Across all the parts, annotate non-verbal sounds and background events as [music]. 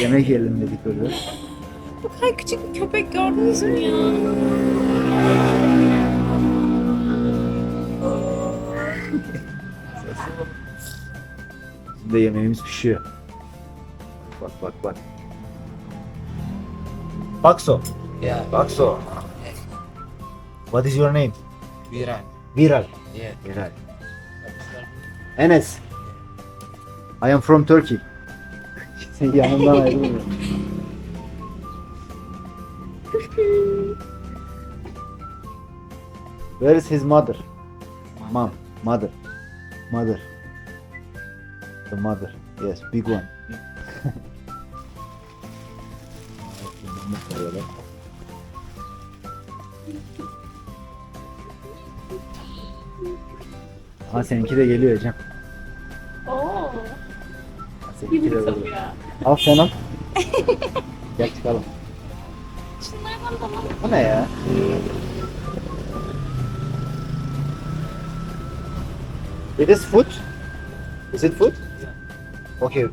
Yemek yiyelim dedik öyle. Bu kadar küçük bir köpek gördünüz mü ya? Şimdi de yemeğimiz pişiyor. Bak bak bak. Bakso. Yeah, Bakso. What is your name? Viran. Viral. Yeah. Viral. Enes. I am from Turkey. Sen yanımdan ayrılmıyor. Where is his mother? Mom. Mother. Mother. The mother. Yes, big one. [laughs] Ha seninki de geliyor Ecem. Tabii ya. Al. [laughs] Gel çıkalım. Şunlardan da bana Bu ne ya? It is food? Is it food? Okay.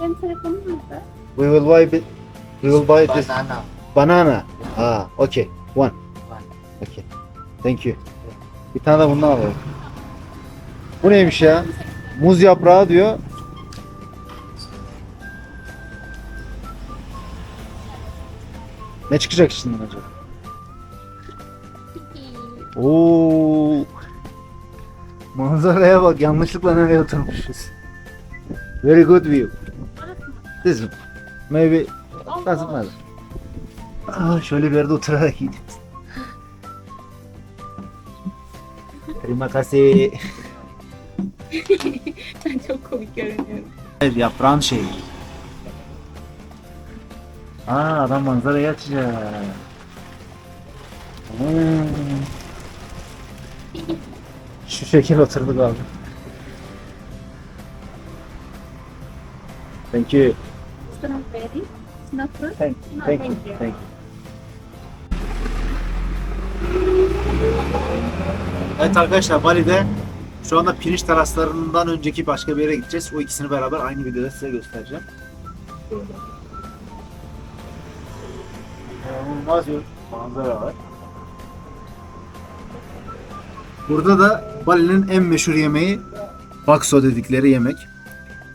benim telefonum nerede? We will buy it. We will buy this Banana. banana. Ah, okay. One. One. Okay. Thank you. Bir tane de bundan alalım. Bu neymiş ya? Muz yaprağı diyor. Ne çıkacak içinden acaba? Oo. Manzaraya bak yanlışlıkla nereye oturmuşuz. Very good view. This maybe doesn't matter. Aa, şöyle bir yerde oturarak yiyeceğiz. Terima kasih. [laughs] Çok komik görünüyorsun. Evet, yaprağın şeyi. Aa adam manzarayı açacak. Hmm. Şu şekil oturduk abi. Thank you. Thank, you. thank you. Evet arkadaşlar Bali'de şu anda pirinç teraslarından önceki başka bir yere gideceğiz. O ikisini beraber aynı videoda size göstereceğim. İnanılmaz bir manzara var. Burada da Bali'nin en meşhur yemeği bakso dedikleri yemek.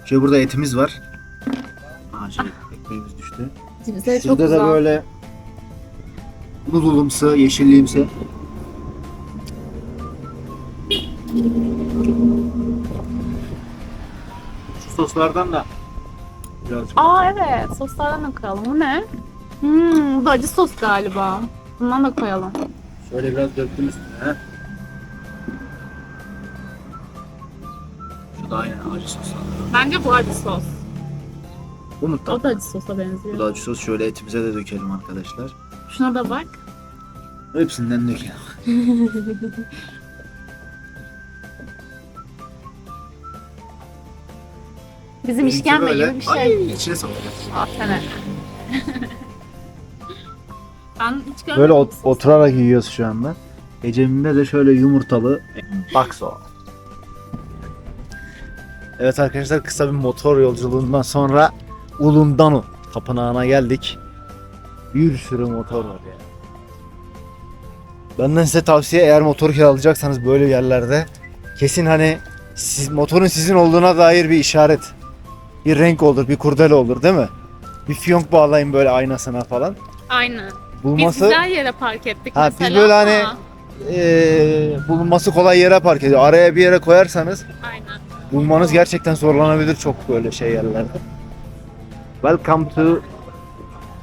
Şöyle burada etimiz var. Aa şey ekmeğimiz düştü. Bize Şurada da böyle nudulumsu, yeşilliğimsi. Şu soslardan da birazcık. Aa evet. Soslardan da koyalım. Bu ne? Hmm, bu da acı sos galiba. Bundan da koyalım. Şöyle biraz döktüm üstüne. Şu da aynen acı sos. Bence bu acı sos. Unuttum. O da acı sosa Bu benziyor. da acı sos. Şöyle etimize de dökelim arkadaşlar. Şuna da bak. Hepsinden dökelim. [laughs] Bizim işkembe gibi bir şey. Ay, içine. Aa, sene. [laughs] ben hiç görmedim. Böyle ot- oturarak yiyoruz şu anda. Ecem'de de şöyle yumurtalı bakso. Evet arkadaşlar kısa bir motor yolculuğundan sonra Ulundanu tapınağına geldik. Bir sürü motor var ya. Benden size tavsiye eğer motor kiralayacaksanız böyle yerlerde kesin hani siz, motorun sizin olduğuna dair bir işaret. Bir renk olur, bir kurdele olur değil mi? Bir fiyonk bağlayın böyle aynasına falan. Aynen. Biz Bulması güzel yere park ettik Ha, biz mesela böyle hani- ama- eee, bulunması kolay yere park ediyor. Araya bir yere koyarsanız Aynen. bulmanız gerçekten zorlanabilir çok böyle şey yerlerde. Welcome to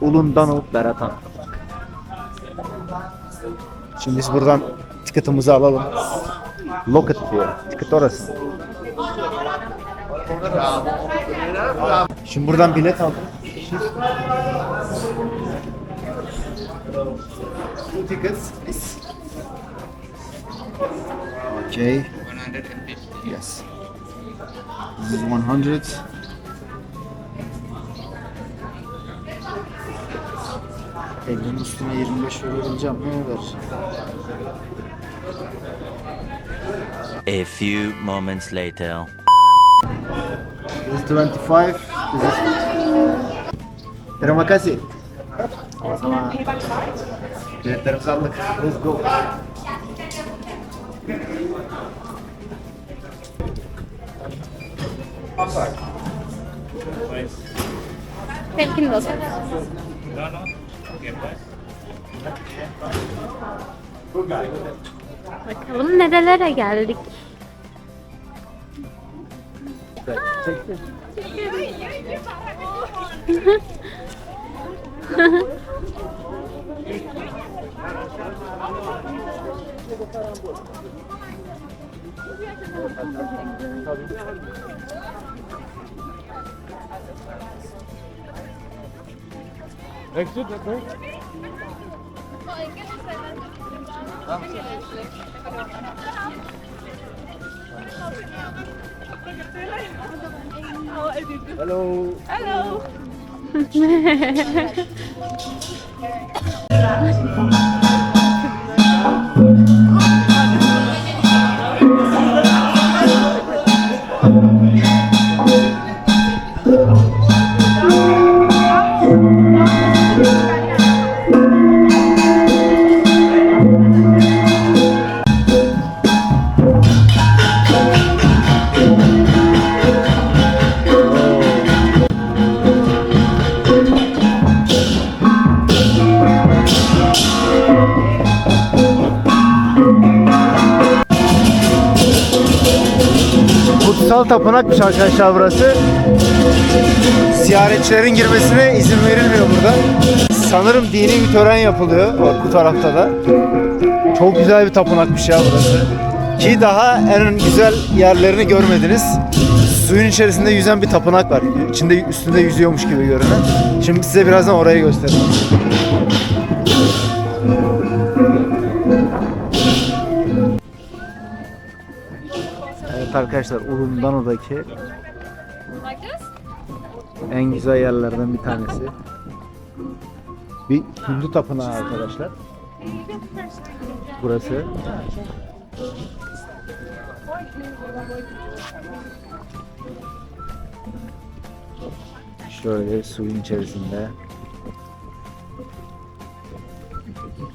Ulundanu Beratan. Şimdi biz buradan ticket'ımızı alalım. Locket diyor. Ticket orası. Şimdi buradan bilet aldım. Two tickets, please. Okay. 150. Yes. This is 100. Elinin üstüne 25 euro vereceğim. Ne ver? A few moments later. This is 25. This is Terima kasih. Sama-sama. Biletlerimizi aldık. Let's go. Benimkini de alın. Bakalım nerelere geldik. [laughs] Rechts zit, dat hoor. Hallo. Hallo. 嗯没有没 Kutsal tapınakmış arkadaşlar burası. Ziyaretçilerin girmesine izin verilmiyor burada. Sanırım dini bir tören yapılıyor bak bu tarafta da. Çok güzel bir tapınakmış ya burası. Ki daha en güzel yerlerini görmediniz. Suyun içerisinde yüzen bir tapınak var. İçinde üstünde yüzüyormuş gibi görünen. Şimdi size birazdan orayı göstereyim. Evet arkadaşlar Uludano'daki en güzel yerlerden bir tanesi. Bir Hindu tapınağı arkadaşlar. Burası. Şöyle suyun içerisinde.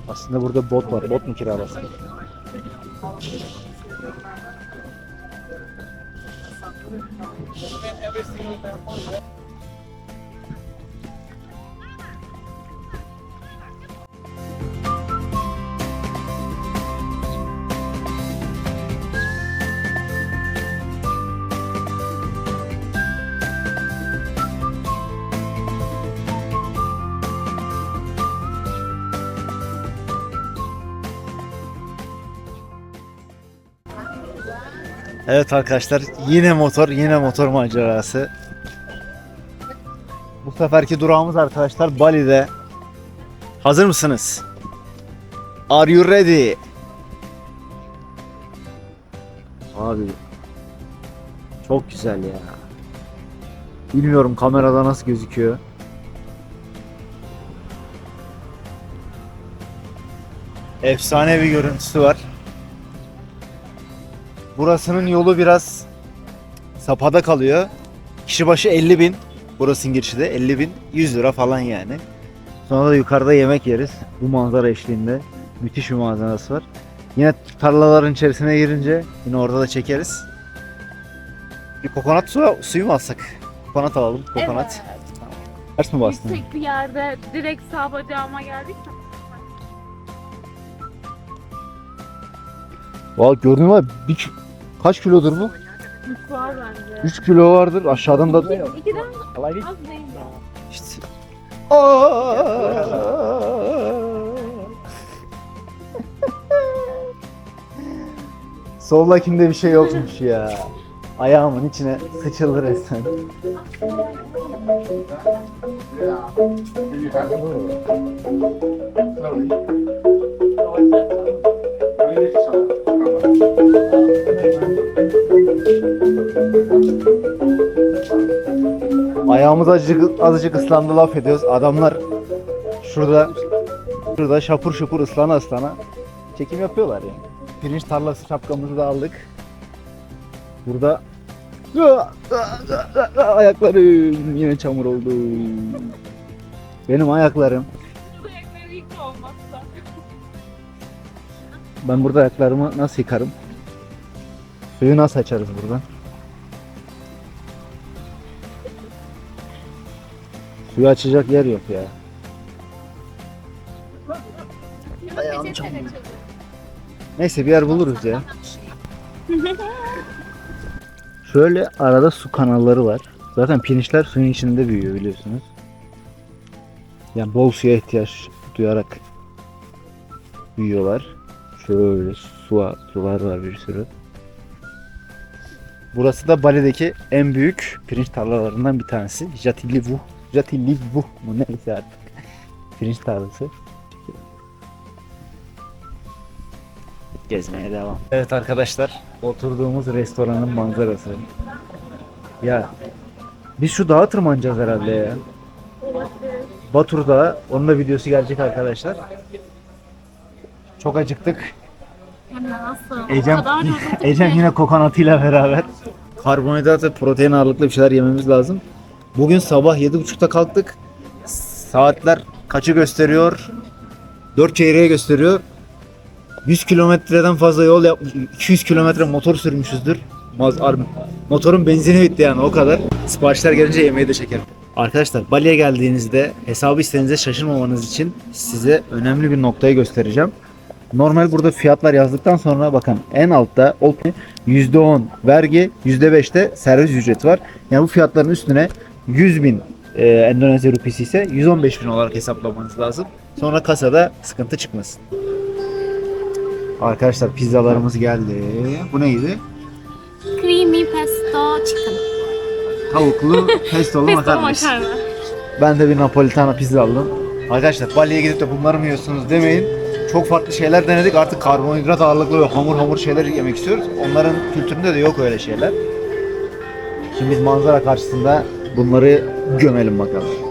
Aslında burada bot var. Bot mu kiralasın? Evet arkadaşlar yine motor yine motor macerası. Bu seferki durağımız arkadaşlar Bali'de. Hazır mısınız? Are you ready? Abi çok güzel ya. Bilmiyorum kamerada nasıl gözüküyor. Efsane bir görüntüsü var. Burasının yolu biraz sapada kalıyor. Kişi başı 50 bin. Burasının girişi de 50 bin. 100 lira falan yani. Sonra da yukarıda yemek yeriz. Bu manzara eşliğinde. Müthiş bir manzarası var. Yine tarlaların içerisine girince yine orada da çekeriz. Bir kokonat su, suyu mu alsak? Kokonat alalım. Kokonat. Ters mi bastın? Yüksek bir yerde direkt sağ bacağıma geldik mi? Valla gördün mü? Bir, kaç kilodur bu? Üç var bence. 3 kilo vardır. Aşağıdan da İkiden az değil ya. İşte. Soldakinde bir şey yokmuş ya. Ayağımın içine sıçıldı resmen. Ayağımız azıcık, azıcık ıslandı laf ediyoruz. Adamlar şurada şurada şapur şupur ıslana ıslana çekim yapıyorlar yani. Pirinç tarlası şapkamızı da aldık. Burada ayaklarım yine çamur oldu. Benim ayaklarım. Ben burada ayaklarımı nasıl yıkarım? Suyu nasıl açarız buradan? Suyu açacak yer yok ya. Ayağım çamur. Neyse bir yer buluruz ya. [laughs] Şöyle arada su kanalları var. Zaten pirinçler suyun içinde büyüyor biliyorsunuz. Yani bol suya ihtiyaç duyarak büyüyorlar. Şöyle su, sular var bir sürü. Burası da Bali'deki en büyük pirinç tarlalarından bir tanesi. Jatilivuh. Jatilivuh mu neyse artık. Pirinç tarlası. Gezmeye devam. Evet arkadaşlar, oturduğumuz restoranın manzarası. Ya biz şu dağa tırmanacağız herhalde ya. Batur Dağı, onun da videosu gelecek arkadaşlar. Çok acıktık. Hem de nasıl? Ecem, Ecem yine kokonatıyla beraber. Karbonhidrat ve protein ağırlıklı bir şeyler yememiz lazım. Bugün sabah 7.30'da kalktık. Saatler kaçı gösteriyor? 4 çeyreğe gösteriyor. 100 kilometreden fazla yol yapmış. 200 kilometre motor sürmüşüzdür. Motorun benzini bitti yani o kadar. Siparişler gelince yemeği de çekerim. Arkadaşlar Bali'ye geldiğinizde hesabı istediğinizde şaşırmamanız için size önemli bir noktayı göstereceğim. Normal burada fiyatlar yazdıktan sonra bakın en altta ol- %10 vergi, %5 de servis ücreti var. Yani bu fiyatların üstüne 100 bin e, Endonezya rupisi ise 115 bin olarak hesaplamanız lazım. Sonra kasada sıkıntı çıkmasın. Arkadaşlar pizzalarımız geldi. Bu neydi? Creamy pesto chicken. Tavuklu pestolu Pesto makarnası. makarna. Ben de bir Napolitana pizza aldım. Arkadaşlar Bali'ye gidip de bunları mı yiyorsunuz demeyin. Çok farklı şeyler denedik. Artık karbonhidrat ağırlıklı ve hamur hamur şeyler yemek istiyoruz. Onların kültüründe de yok öyle şeyler. Şimdi biz manzara karşısında bunları gömelim bakalım.